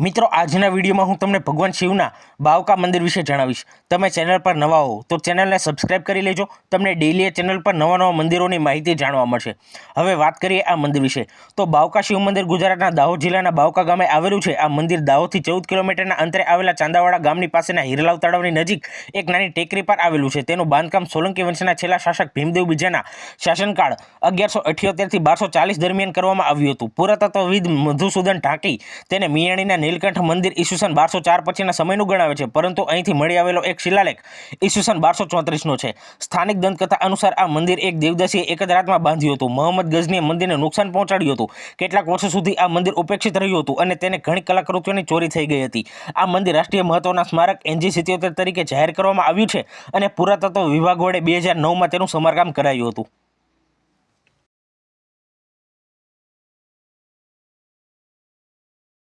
મિત્રો આજના વિડીયોમાં હું તમને ભગવાન શિવના બાવકા મંદિર વિશે જણાવીશ. તમે ચેનલ પર નવા હો તો ચેનલને સબસ્ક્રાઇબ કરી લેજો. તમને ડેલી ચેનલ પર નવા નવા મંદિરોની માહિતી જાણવા મળશે. હવે વાત કરીએ આ મંદિર વિશે. તો બાવકા શિવ મંદિર ગુજરાતના દાહોદ જિલ્લાના બાવકા ગામે આવેલું છે. આ મંદિર દાહોદથી ચૌદ કિલોમીટરના અંતરે આવેલા ચાંદાવાડા ગામની પાસેના હિરલાવ તળાવની નજીક એક નાની ટેકરી પર આવેલું છે. તેનું બાંધકામ સોલંકી વંશના છેલ્લા શાસક ભીમદેવ બીજાના શાસનકાળ અગિયારસો અઠ્યોતેરથી બારસો ચાલીસ દરમિયાન કરવામાં આવ્યું હતું. પુરાતત્વવિદ મધુસૂદન ઢાંકી તેને મિયાણીના નીલકંઠ મંદિર ઈસુસન બારસો ચાર પછીના સમયનું ગણાવે છે, પરંતુ અહીંથી મળી આવેલો એક શિલાલેખ ઈસુસન બારસો ચોત્રીસનો છે. સ્થાનિક દંતકથા અનુસાર આ મંદિર એક દેવદાસીએ એક જ રાતમાં બાંધ્યું હતું. મોહમ્મદ ગઝનીએ મંદિરને નુકસાન પહોંચાડ્યું હતું. કેટલાક વર્ષો સુધી આ મંદિર ઉપેક્ષિત રહ્યું હતું અને તેને ઘણી કલાકૃતિઓની ચોરી થઈ ગઈ હતી. આ મંદિર રાષ્ટ્રીય મહત્વના સ્મારક એનજી સિત્યોતેર તરીકે જાહેર કરવામાં આવ્યું છે અને પુરાતત્વ વિભાગ વડે બે હજાર નવમાં તેનું સમારકામ કરાયું હતું.